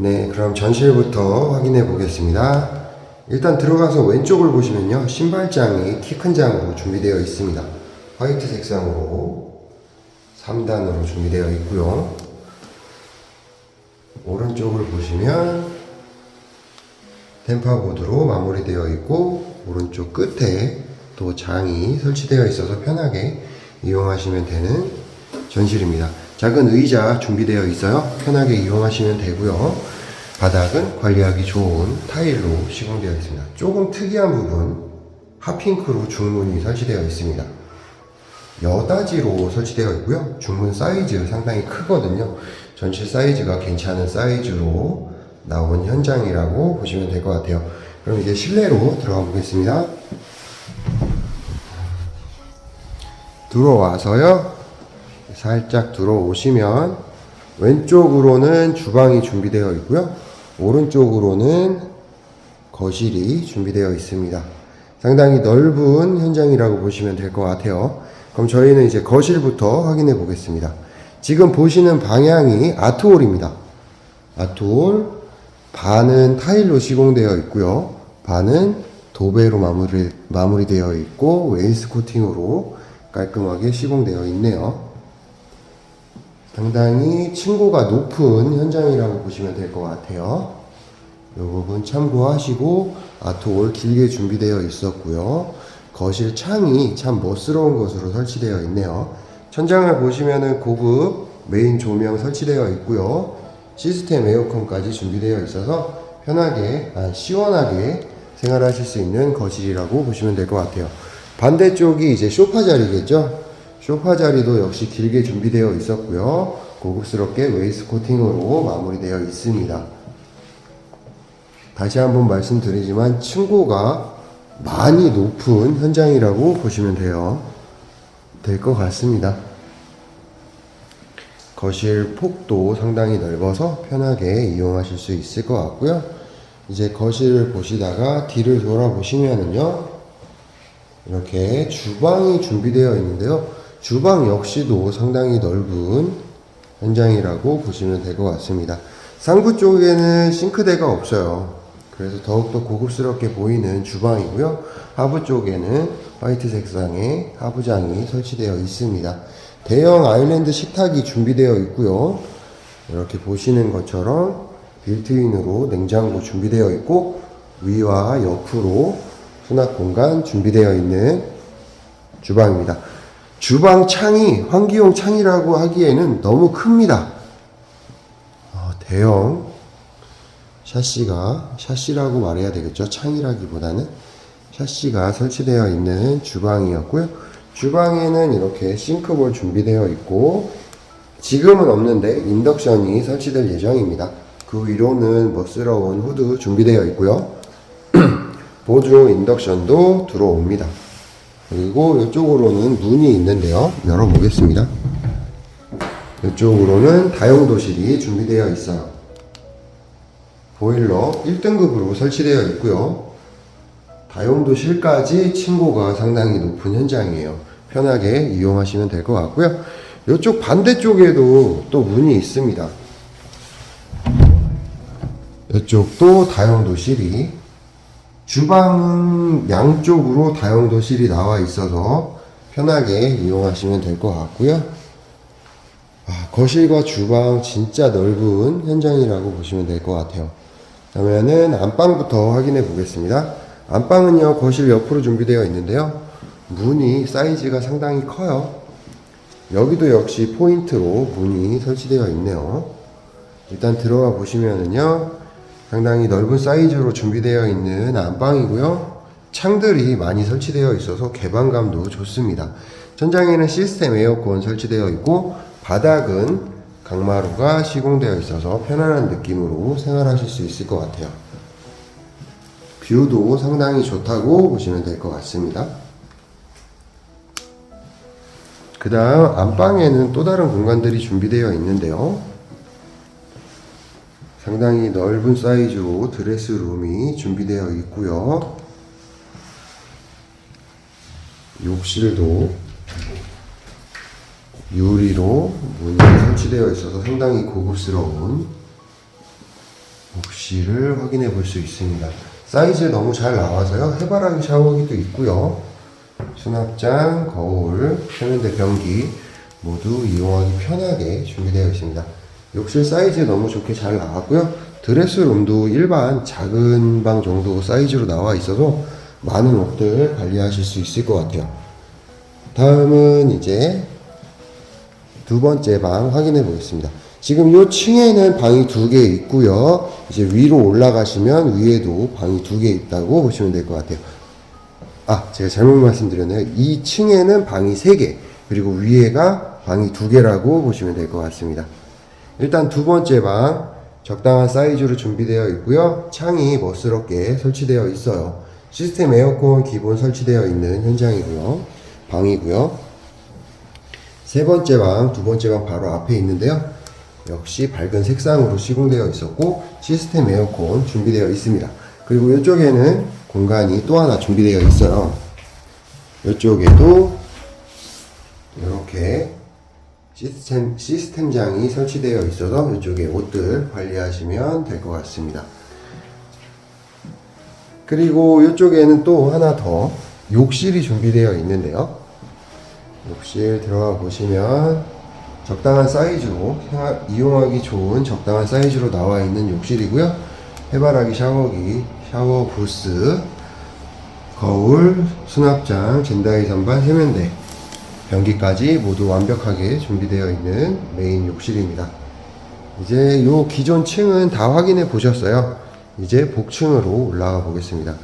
네, 그럼 전실부터 확인해 보겠습니다. 일단 들어가서 왼쪽을 보시면요. 신발장이 키 큰 장으로 준비되어 있습니다. 화이트 색상으로 3단으로 준비되어 있고요. 오른쪽을 보시면 템파보드로 마무리되어 있고 오른쪽 끝에 또 장이 설치되어 있어서 편하게 이용하시면 되는 전실입니다. 작은 의자 준비되어 있어요. 편하게 이용하시면 되고요. 바닥은 관리하기 좋은 타일로 시공되어 있습니다. 조금 특이한 부분 핫핑크로 중문이 설치되어 있습니다. 여다지로 설치되어 있고요. 중문 사이즈 상당히 크거든요. 전실 사이즈가 괜찮은 사이즈로 나온 현장이라고 보시면 될 것 같아요. 그럼 이제 실내로 들어가 보겠습니다. 들어와서요. 살짝 들어오시면 왼쪽으로는 주방이 준비되어 있고요. 오른쪽으로는 거실이 준비되어 있습니다. 상당히 넓은 현장이라고 보시면 될 것 같아요. 그럼 저희는 이제 거실부터 확인해 보겠습니다. 지금 보시는 방향이 아트홀입니다. 아트홀 반은 타일로 시공되어 있고요. 반은 도배로 마무리, 마무리되어 있고 웨이스 코팅으로 깔끔하게 시공되어 있네요. 상당히 층고가 높은 현장이라고 보시면 될 것 같아요. 이 부분 참고하시고 아트홀 길게 준비되어 있었고요. 거실 창이 참 멋스러운 것으로 설치되어 있네요. 천장을 보시면은 고급 메인 조명 설치되어 있고요. 시스템 에어컨까지 준비되어 있어서 편하게 아, 시원하게 생활하실 수 있는 거실이라고 보시면 될 것 같아요. 반대쪽이 이제 소파 자리겠죠? 소파 자리도 역시 길게 준비되어 있었고요. 고급스럽게 웨이스 코팅으로 마무리되어 있습니다. 다시 한번 말씀드리지만 층고가 많이 높은 현장이라고 보시면 돼요. 될 것 같습니다. 거실 폭도 상당히 넓어서 편하게 이용하실 수 있을 것 같고요. 이제 거실을 보시다가 뒤를 돌아보시면은요. 이렇게 주방이 준비되어 있는데요. 주방 역시도 상당히 넓은 현장이라고 보시면 될 것 같습니다. 상부 쪽에는 싱크대가 없어요. 그래서 더욱더 고급스럽게 보이는 주방이고요. 하부 쪽에는 화이트 색상의 하부장이 설치되어 있습니다. 대형 아일랜드 식탁이 준비되어 있고요. 이렇게 보시는 것처럼 빌트인으로 냉장고 준비되어 있고 위와 옆으로 수납 공간 준비되어 있는 주방입니다. 주방 창이 환기용 창이라고 하기에는 너무 큽니다. 어, 대형 샤시가 샤시라고 말해야 되겠죠. 창이라기보다는 샤시가 설치되어 있는 주방이었고요. 주방에는 이렇게 싱크볼 준비되어 있고 지금은 없는데 인덕션이 설치될 예정입니다. 그 위로는 멋스러운 후드 준비되어 있고요. 보조 인덕션도 들어옵니다. 그리고 이쪽으로는 문이 있는데요. 열어보겠습니다. 이쪽으로는 다용도실이 준비되어 있어요. 보일러 1등급으로 설치되어 있고요. 다용도실까지 층고가 상당히 높은 현장이에요. 편하게 이용하시면 될 것 같고요. 이쪽 반대쪽에도 또 문이 있습니다. 이쪽도 다용도실이 주방 양쪽으로 다용도실이 나와 있어서 편하게 이용하시면 될 것 같고요. 아, 거실과 주방 진짜 넓은 현장이라고 보시면 될 것 같아요. 그러면은 안방부터 확인해 보겠습니다. 안방은요 거실 옆으로 준비되어 있는데요. 문이 사이즈가 상당히 커요. 여기도 역시 포인트로 문이 설치되어 있네요. 일단 들어가 보시면은요 상당히 넓은 사이즈로 준비되어 있는 안방이고요. 창들이 많이 설치되어 있어서 개방감도 좋습니다. 천장에는 시스템 에어컨 설치되어 있고 바닥은 강마루가 시공되어 있어서 편안한 느낌으로 생활하실 수 있을 것 같아요. 뷰도 상당히 좋다고 보시면 될 것 같습니다. 그 다음 안방에는 또 다른 공간들이 준비되어 있는데요. 상당히 넓은 사이즈로 드레스룸이 준비되어 있고요. 욕실도 유리로 문이 설치되어 있어서 상당히 고급스러운 욕실을 확인해 볼 수 있습니다. 사이즈 너무 잘 나와서요. 해바라기 샤워기도 있고요. 수납장, 거울, 세면대 변기 모두 이용하기 편하게 준비되어 있습니다. 욕실 사이즈 너무 좋게 잘 나왔고요. 드레스룸도 일반 작은 방 정도 사이즈로 나와 있어서 많은 옷들 관리하실 수 있을 것 같아요. 다음은 이제 두 번째 방 확인해 보겠습니다. 지금 요 층에는 방이 두 개 있고요. 이제 위로 올라가시면 위에도 방이 두 개 있다고 보시면 될 것 같아요. 아, 제가 잘못 말씀드렸네요. 2층에는 방이 3개, 그리고 위에가 방이 2개라고 보시면 될 것 같습니다. 일단 두 번째 방, 적당한 사이즈로 준비되어 있고요. 창이 멋스럽게 설치되어 있어요. 시스템 에어컨 기본 설치되어 있는 현장이고요. 방이고요. 세 번째 방, 두 번째 방 바로 앞에 있는데요. 역시 밝은 색상으로 시공되어 있었고 시스템 에어컨 준비되어 있습니다. 그리고 이쪽에는 공간이 또 하나 준비되어 있어요. 이쪽에도 시스템, 시스템장이 설치되어 있어서 이쪽에 옷들 관리하시면 될 것 같습니다. 그리고 이쪽에는 또 하나 더 욕실이 준비되어 있는데요. 욕실 들어가 보시면 적당한 사이즈로 생활- 이용하기 좋은 적당한 사이즈로 나와 있는 욕실이고요. 해바라기 샤워기, 샤워 부스, 거울, 수납장, 젠다이 선반, 세면대, 변기까지 모두 완벽하게 준비되어 있는 메인 욕실입니다. 이제 요 기존 층은 다 확인해 보셨어요. 이제 복층으로 올라가 보겠습니다.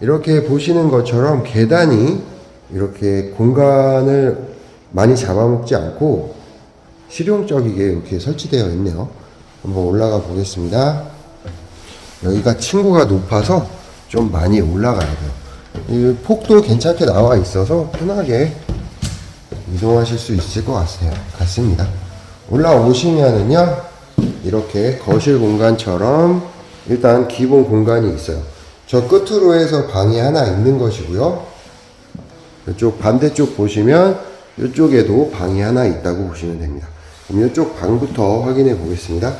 이렇게 보시는 것처럼 계단이 이렇게 공간을 많이 잡아먹지 않고 실용적이게 이렇게 설치되어 있네요. 한번 올라가 보겠습니다. 여기가 층고가 높아서 좀 많이 올라가야 돼요. 이 폭도 괜찮게 나와 있어서 편하게 이동하실 수 있을 것 같아요. 같습니다. 올라오시면은요, 이렇게 거실 공간처럼 일단 기본 공간이 있어요. 저 끝으로 해서 방이 하나 있는 것이고요. 이쪽 반대쪽 보시면 이쪽에도 방이 하나 있다고 보시면 됩니다. 그럼 이쪽 방부터 확인해 보겠습니다.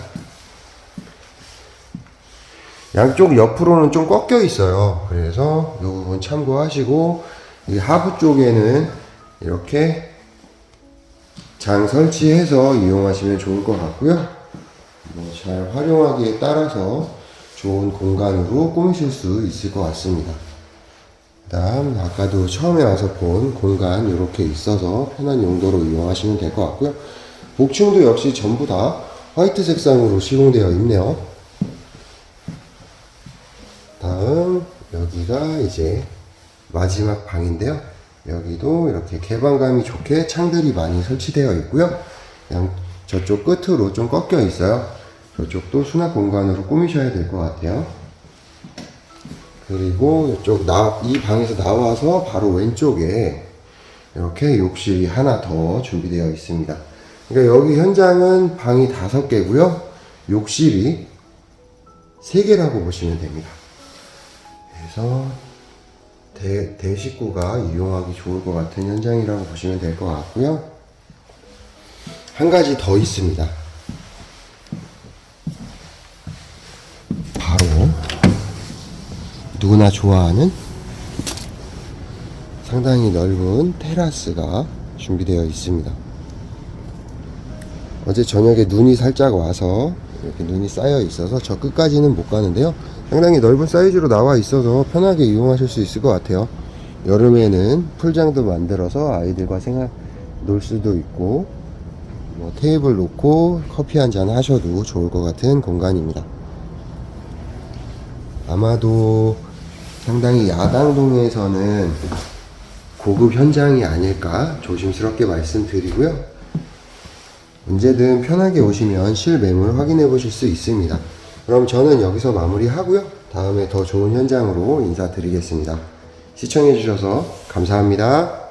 양쪽 옆으로는 좀 꺾여 있어요. 그래서 이 부분 참고하시고 이 하부 쪽에는 이렇게 장 설치해서 이용하시면 좋을 것 같고요. 뭐 잘 활용하기에 따라서 좋은 공간으로 꾸미실 수 있을 것 같습니다. 그다음 아까도 처음에 와서 본 공간 이렇게 있어서 편한 용도로 이용하시면 될 것 같고요. 복층도 역시 전부 다 화이트 색상으로 시공되어 있네요. 다음 여기가 이제 마지막 방인데요. 여기도 이렇게 개방감이 좋게 창들이 많이 설치되어 있고요. 양 저쪽 끝으로 좀 꺾여 있어요. 저쪽도 수납 공간으로 꾸미셔야 될 것 같아요. 그리고 이쪽 나, 이 방에서 나와서 바로 왼쪽에 이렇게 욕실이 하나 더 준비되어 있습니다. 그러니까 여기 현장은 방이 다섯 개고요. 욕실이 세 개라고 보시면 됩니다. 그래서 대, 대식구가 이용하기 좋을 것 같은 현장이라고 보시면 될 것 같고요. 한 가지 더 있습니다. 바로 누구나 좋아하는 상당히 넓은 테라스가 준비되어 있습니다. 어제 저녁에 눈이 살짝 와서 이렇게 눈이 쌓여 있어서 저 끝까지는 못 가는데요. 상당히 넓은 사이즈로 나와 있어서 편하게 이용하실 수 있을 것 같아요. 여름에는 풀장도 만들어서 아이들과 생활 놀 수도 있고 뭐 테이블 놓고 커피 한 잔 하셔도 좋을 것 같은 공간입니다. 아마도 상당히 야당동에서는 고급 현장이 아닐까 조심스럽게 말씀드리고요. 언제든 편하게 오시면 실매물 확인해 보실 수 있습니다. 그럼 저는 여기서 마무리하고요. 다음에 더 좋은 현장으로 인사드리겠습니다. 시청해 주셔서 감사합니다.